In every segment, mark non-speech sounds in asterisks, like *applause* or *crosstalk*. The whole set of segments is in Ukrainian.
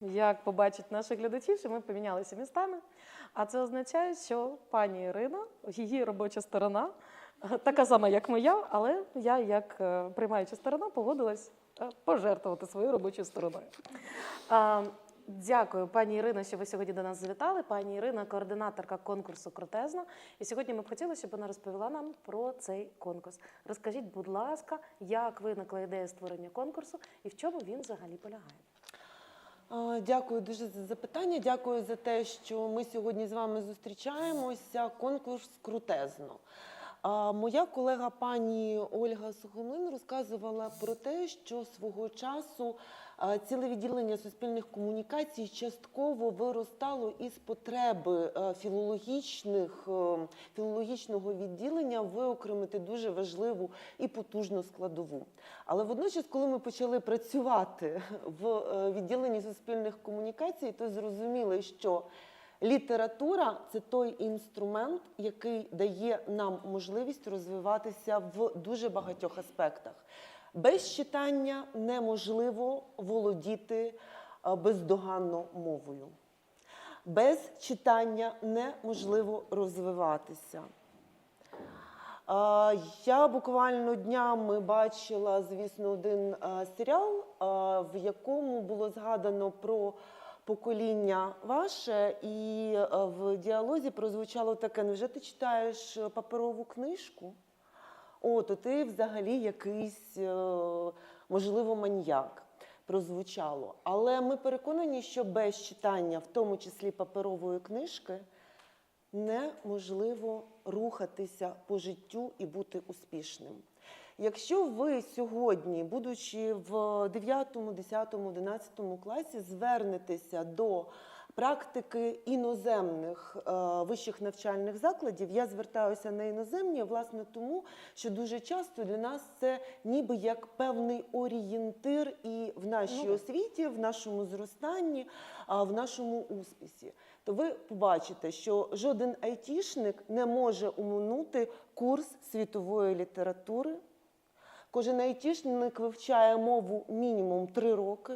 Як побачать наші глядачі, що ми помінялися містами. А це означає, що пані Ірина, її робоча сторона, така сама, як моя, але я, як е, приймаюча сторона, погодилась е, пожертвувати своєю робочою стороною. Дякую, пані Ірино, що ви сьогодні до нас завітали. Пані Ірина, координаторка конкурсу Крутезно. І сьогодні ми б хотіли, щоб вона розповіла нам про цей конкурс. Розкажіть, будь ласка, як виникла ідея створення конкурсу і в чому він взагалі полягає? Дякую дуже за запитання. Дякую за те, що ми сьогодні з вами зустрічаємося. Конкурс крутезно. Моя колега пані Ольга Сухомлин розказувала про те, що свого часу ціле відділення суспільних комунікацій частково виростало із потреби е, філологічних, е, філологічного відділення виокремити дуже важливу і потужну складову. Але водночас, коли ми почали працювати в е, відділенні суспільних комунікацій, то зрозуміли, що література це той інструмент, який дає нам можливість розвиватися в дуже багатьох аспектах. Без читання неможливо володіти е, бездоганно мовою. Без читання неможливо розвиватися. Я буквально днями бачила, звісно, один серіал, в якому було згадано про покоління ваше, і в діалозі прозвучало таке: невже ти читаєш е, паперову книжку? О, то ти взагалі якийсь, е, можливо, маньяк. Прозвучало. Але ми переконані, що без читання, в тому числі паперової книжки, неможливо рухатися по життю і бути успішним. Якщо ви сьогодні, будучи в 9, 10, 11 класі, звернетеся до практики іноземних е, вищих навчальних закладів, я звертаюся на іноземні, власне, тому що дуже часто для нас це ніби як певний орієнтир і в нашій Ну. освіті, в нашому зростанні, а в нашому успісі то ви побачите, що жоден айтішник не може уминути курс світової літератури. Кожен айтішник вивчає мову мінімум три роки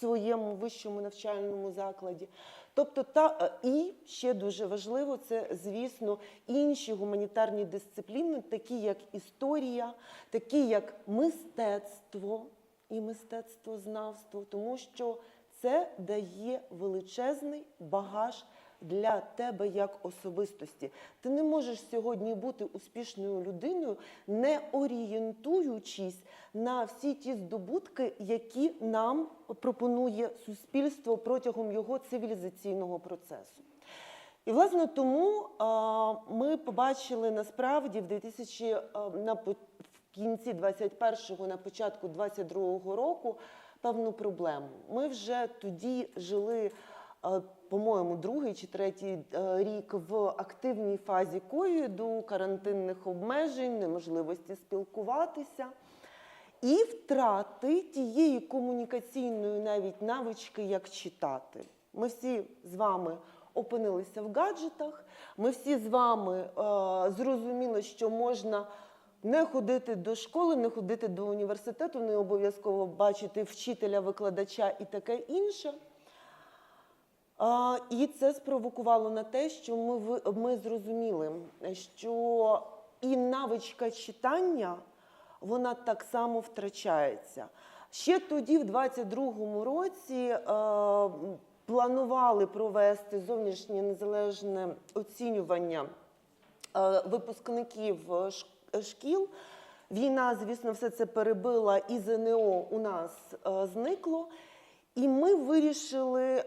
своєму вищому навчальному закладі. Тобто, та е, і ще дуже важливо, це, звісно, інші гуманітарні дисципліни, такі як історія, такі як мистецтво і мистецтвознавство, тому що це дає величезний багаж для тебе як особистості. Ти не можеш сьогодні бути успішною людиною, не орієнтуючись на всі ті здобутки, які нам пропонує суспільство протягом його цивілізаційного процесу. І власне тому а, ми побачили насправді в 2000, а, на в кінці 21-го, на початку 22-го року певну проблему. Ми вже тоді жили, по-моєму, другий чи третій рік в активній фазі ковіду, карантинних обмежень, неможливості спілкуватися. І втрати тієї комунікаційної навіть навички, як читати. Ми всі з вами опинилися в гаджетах. Ми всі з вами е, зрозуміли, що можна не ходити до школи, не ходити до університету, не обов'язково бачити вчителя, викладача і таке інше. І це спровокувало на те, що ми, ми зрозуміли, що і навичка читання вона так само втрачається. Ще тоді, в 22-му році, е, планували провести зовнішнє незалежне оцінювання е, випускників е, шкіл. Війна, звісно, все це перебила, і ЗНО у нас зникло. І ми вирішили е,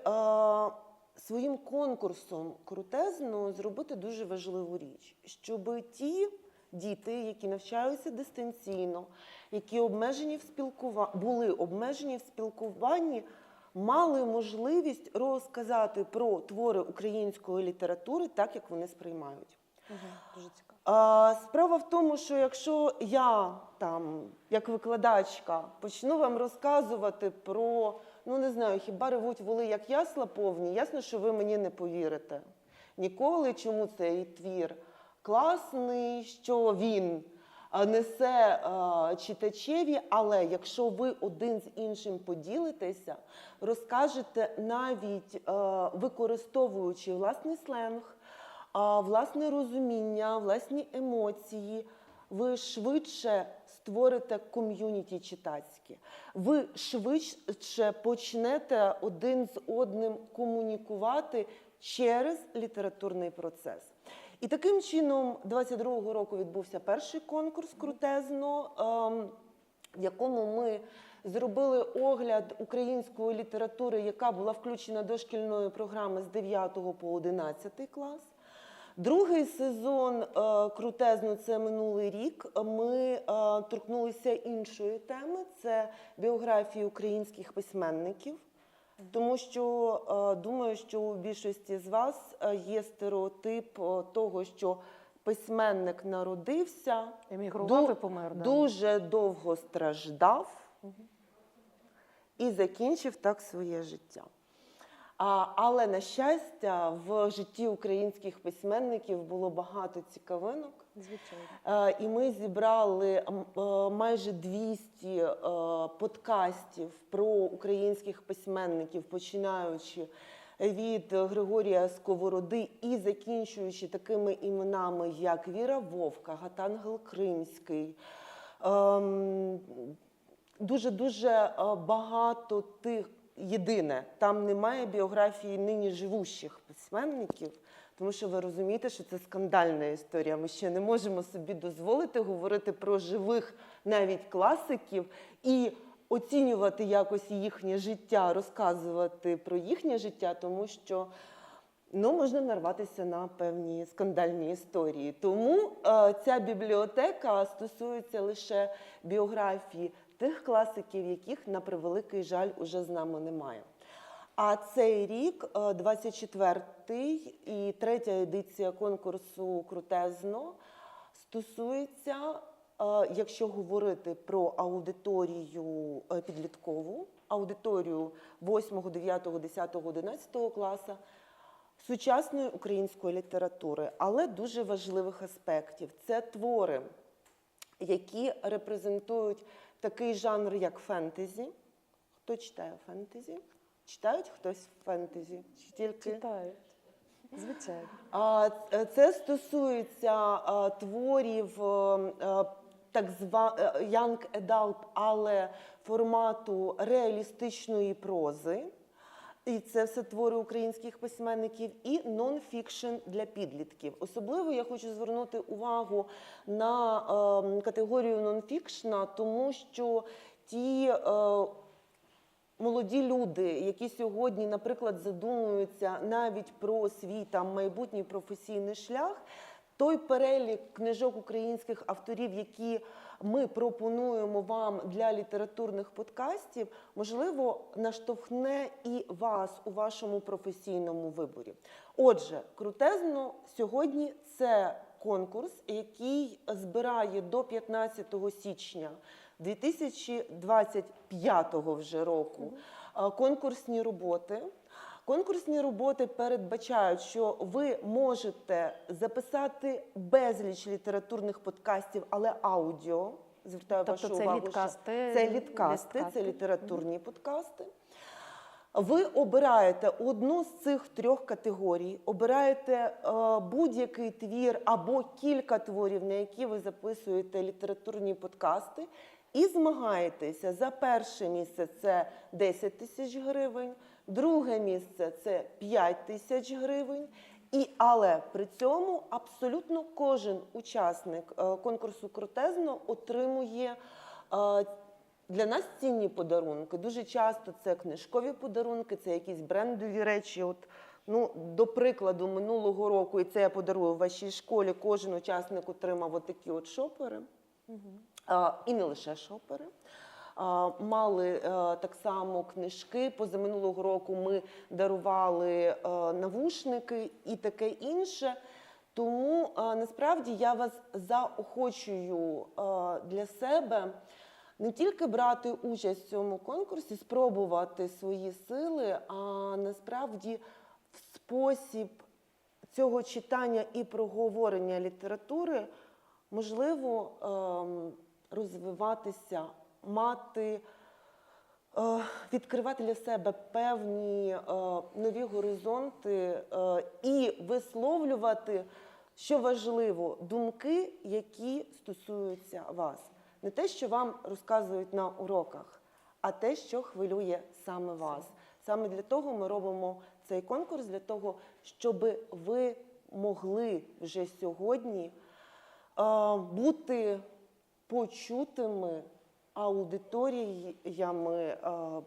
своїм конкурсом крутезно зробити дуже важливу річ, щоб ті діти, які навчаються дистанційно, які обмежені в спілкува... були обмежені в спілкуванні, мали можливість розказати про твори української літератури так, як вони сприймають. Угу, дуже цікаво. А, Справа в тому, що якщо я там, як викладачка, почну вам розказувати про, ну не знаю, хіба ревуть воли, як ясла повні, ясно, що ви мені не повірите. Ніколи, чому цей твір класний, що він несе а, читачеві, але якщо ви один з іншим поділитеся, розкажете навіть а, використовуючи власний сленг, а, власне розуміння, власні емоції, ви швидше створите ком'юніті читацьке. Ви швидше почнете один з одним комунікувати через літературний процес. І таким чином, 22-го року відбувся перший конкурс крутезно, ем, в якому ми зробили огляд української літератури, яка була включена до шкільної програми з 9 по 11 клас. Другий сезон е, крутезно це минулий рік. Ми е, торкнулися іншої теми це біографії українських письменників. Тому що е, думаю, що у більшості з вас є стереотип того, що письменник народився, Емігрував ду- і помер. да. дуже довго страждав і закінчив так своє життя. А, але, на щастя, в житті українських письменників було багато цікавинок. Звичайно. Е, І ми зібрали е, майже 200 е, подкастів про українських письменників, починаючи від Григорія Сковороди і закінчуючи такими іменами, як Віра Вовка, Гатангел Кримський. Ем, Дуже дуже багато тих єдине. Там немає біографії нині живущих письменників, тому що ви розумієте, що це скандальна історія. Ми ще не можемо собі дозволити говорити про живих навіть класиків і оцінювати якось їхнє життя, розказувати про їхнє життя, тому що. Ну, можна нарватися на певні скандальні історії. Тому е, ця бібліотека стосується лише біографії тих класиків, яких, на превеликий жаль, уже з нами немає. А цей рік, е, 24-й і третя едиція конкурсу Крутезно стосується, е, якщо говорити про аудиторію е, підліткову, аудиторію 8, 9, 10, 11 класу, сучасної української літератури, але дуже важливих аспектів. Це твори, які репрезентують такий жанр, як фентезі. Хто читає фентезі? Читають хтось фентезі? Чи тільки Читають. Звичайно. а, е, Це стосується а, творів е, е, так званого young adult, але формату реалістичної прози. І це все твори українських письменників і нон-фікшн для підлітків. Особливо я хочу звернути увагу на е, категорію нон-фікшна, тому що ті е, молоді люди, які сьогодні, наприклад, задумуються навіть про свій там майбутній професійний шлях, той перелік книжок українських авторів, які ми пропонуємо вам для літературних подкастів, можливо, наштовхне і вас у вашому професійному виборі. Отже, крутезно сьогодні це конкурс, який збирає до 15 січня 2025 вже року конкурсні роботи. Конкурсні роботи передбачають, що ви можете записати безліч літературних подкастів, але аудіо. Звертаю Тобто вашу це увагу, літкасти, це літкасти, літкасти. це літературні подкасти. Ви обираєте одну з цих трьох категорій, обираєте е, будь-який твір або кілька творів, на які ви записуєте літературні подкасти, і змагаєтеся за перше місце це 10 тисяч гривень, друге місце це 5 тисяч гривень. І але при цьому абсолютно кожен учасник е, конкурсу крутезно отримує е, для нас цінні подарунки. Дуже часто це книжкові подарунки, це якісь брендові речі. От, ну, до прикладу, минулого року, і це я подарую в вашій школі, кожен учасник отримав отакі от шопери. А, і не лише шопери. Мали е, так само книжки. Позаминулого року ми дарували е, навушники і таке інше. Тому е, насправді я вас заохочую для себе не тільки брати участь в цьому конкурсі, спробувати свої сили, а насправді в спосіб цього читання і проговорення літератури можливо ем, розвиватися, мати, е, відкривати для себе певні е, нові горизонти е, і висловлювати, що важливо, думки, які стосуються вас. Не те, що вам розказують на уроках, а те, що хвилює саме вас. Саме для того ми робимо цей конкурс, для того, щоб ви могли вже сьогодні бути почутими аудиторіями, е,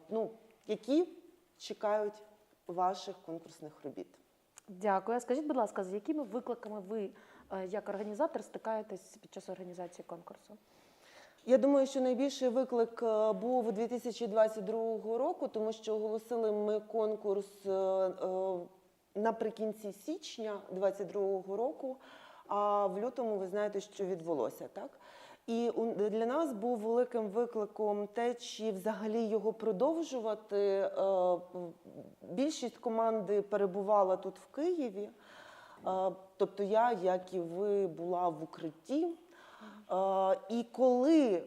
ну, які чекають ваших конкурсних робіт. Дякую. Скажіть, будь ласка, з якими викликами ви е, як організатор стикаєтесь під час організації конкурсу? Я думаю, що найбільший виклик е, був 2022 року, тому що оголосили ми конкурс наприкінці січня 2022 року. А в лютому ви знаєте, що відбулося, так? І для нас був великим викликом те, чи взагалі його продовжувати. Е, Більшість команди перебувала тут в Києві. Е, Тобто я, як і ви, була в укритті. Е, І коли,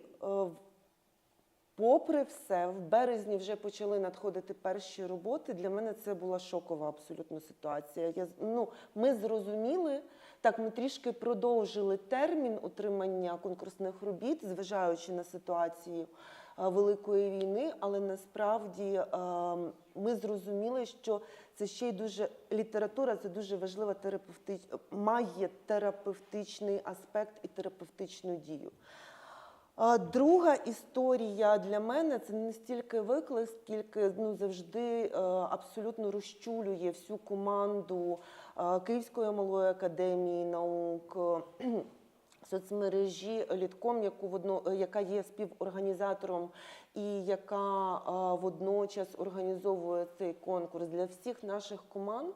попри все, в березні вже почали надходити перші роботи, для мене це була шокова абсолютно ситуація. Я, ну, ми зрозуміли, так, ми трішки продовжили термін отримання конкурсних робіт, зважаючи на ситуацію е, Великої війни, але насправді е, ми зрозуміли, що це ще й дуже література, це дуже важлива терапевтич, має терапевтичний аспект і терапевтичну дію. Друга історія для мене це не стільки виклик, скільки ну, завжди е, абсолютно розчулює всю команду е, Київської малої академії наук. *clears throat* Соцмережі Літком, яку водно, е, яка є співорганізатором і яка водночас організовує цей конкурс для всіх наших команд,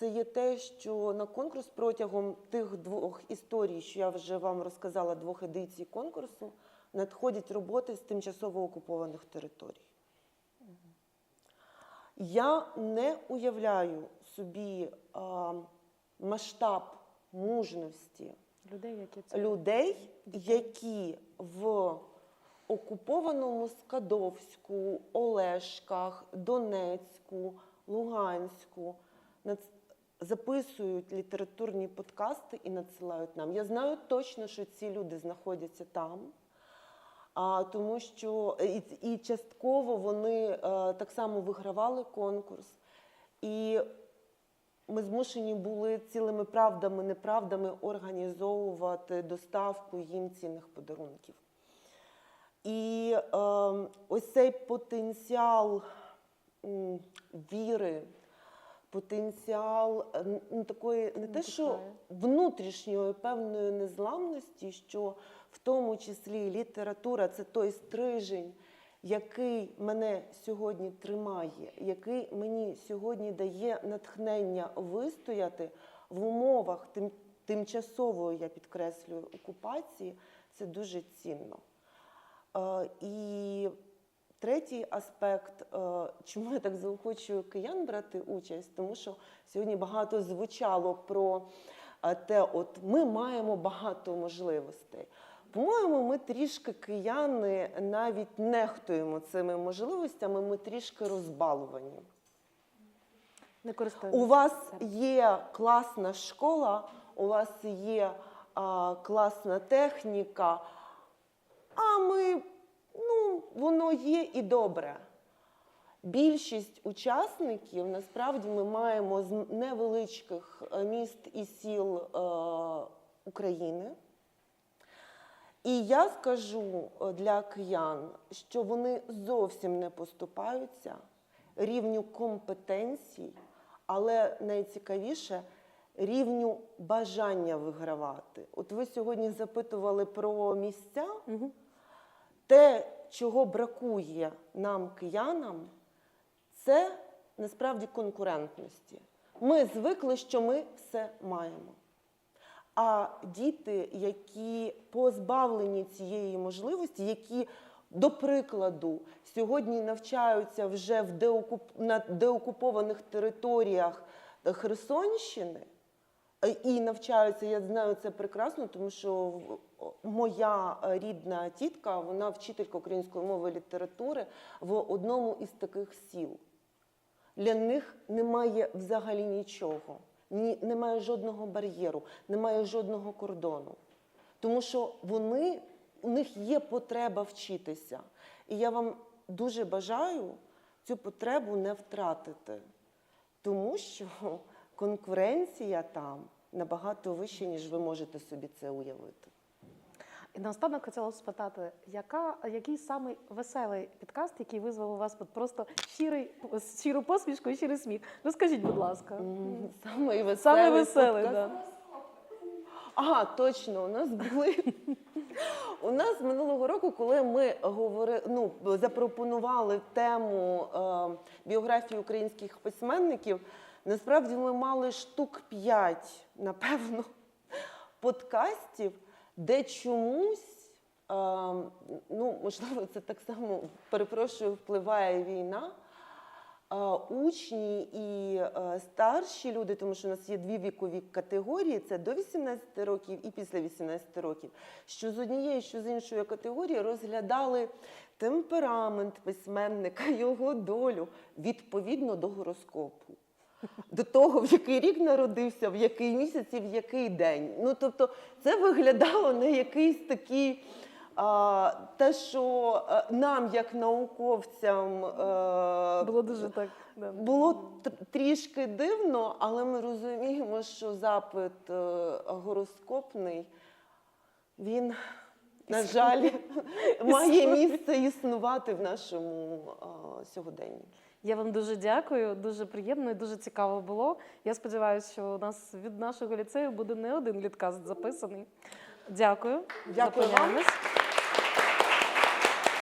це є те, що на конкурс протягом тих двох історій, що я вже вам розказала, двох едицій конкурсу, надходять роботи з тимчасово окупованих територій. Я не уявляю собі а, масштаб мужності Людей, які це людей, які в окупованому Скадовську, Олешках, Донецьку, Луганську записують літературні подкасти і надсилають нам. Я знаю точно, що ці люди знаходяться там. А, тому що і, і частково вони е, так само вигравали конкурс. І ми змушені були цілими правдами, неправдами організовувати доставку їм цінних подарунків. І е, ось цей потенціал віри, потенціал е, ну, такої не те, що внутрішньої певної незламності, що в тому числі література це той стрижень, який мене сьогодні тримає, який мені сьогодні дає натхнення вистояти в умовах тим, тимчасової, я підкреслюю, окупації, це дуже цінно. Е, І третій аспект, е, чому я так заохочую киян брати участь, тому що сьогодні багато звучало про е, те, от ми маємо багато можливостей. По-моєму, ми трішки кияни навіть нехтуємо цими можливостями, ми трішки розбалувані. не. У вас є класна школа, у вас є а, класна техніка, а ми, воно є і добре. Більшість учасників насправді ми маємо з невеличких е, міст і сіл е, України. І я скажу е, для киян, що вони зовсім не поступаються рівню компетенцій, але найцікавіше рівню бажання вигравати. От ви сьогодні запитували про місця. Мгм. Те, чого бракує нам, киянам, це насправді конкурентності. Ми звикли, що ми все маємо. А діти, які позбавлені цієї можливості, які, до прикладу, сьогодні навчаються вже в деокуп... на деокупованих територіях Херсонщини, і навчаються. Я знаю це прекрасно, тому що моя рідна тітка, вона вчителька української мови і літератури в одному із таких сіл. Для них немає взагалі нічого, ні, немає жодного бар'єру, немає жодного кордону. Тому що вони, у них є потреба вчитися. І я вам дуже бажаю цю потребу не втратити, тому що конкуренція там набагато вища, ніж ви можете собі це уявити. І наостанок хотіла б спитати, яка, який самий веселий підкаст, який визвав у вас от просто щирий, щиру посмішку і щирий сміх? Розкажіть, будь ласка. М, Самий веселий, Саме веселий, да. Ага, точно, у нас були. У нас минулого року, коли ми говори, ну, запропонували тему е, біографії українських письменників, насправді ми мали штук п'ять, напевно, подкастів, де чомусь, е, ну, можливо, це так само, перепрошую, впливає війна. Е, Учні і е, старші люди, тому що у нас є дві вікові категорії: це до 18 років і після 18 років. Що з однієї, що з іншої категорії розглядали темперамент письменника, його долю відповідно до гороскопу. До того, в який рік народився, в який місяць і в який день. Ну тобто, це виглядало на якийсь такий. А, те, що нам, як науковцям, Було дуже так. Було трішки дивно, але ми розуміємо, що запит е, гороскопний, він, на жаль, *laughs* має місце існувати в нашому сьогоденні. Я вам дуже дякую, дуже приємно і дуже цікаво було. Я сподіваюся, що у нас від нашого ліцею буде не один літкаст записаний. Дякую. Дякую вам.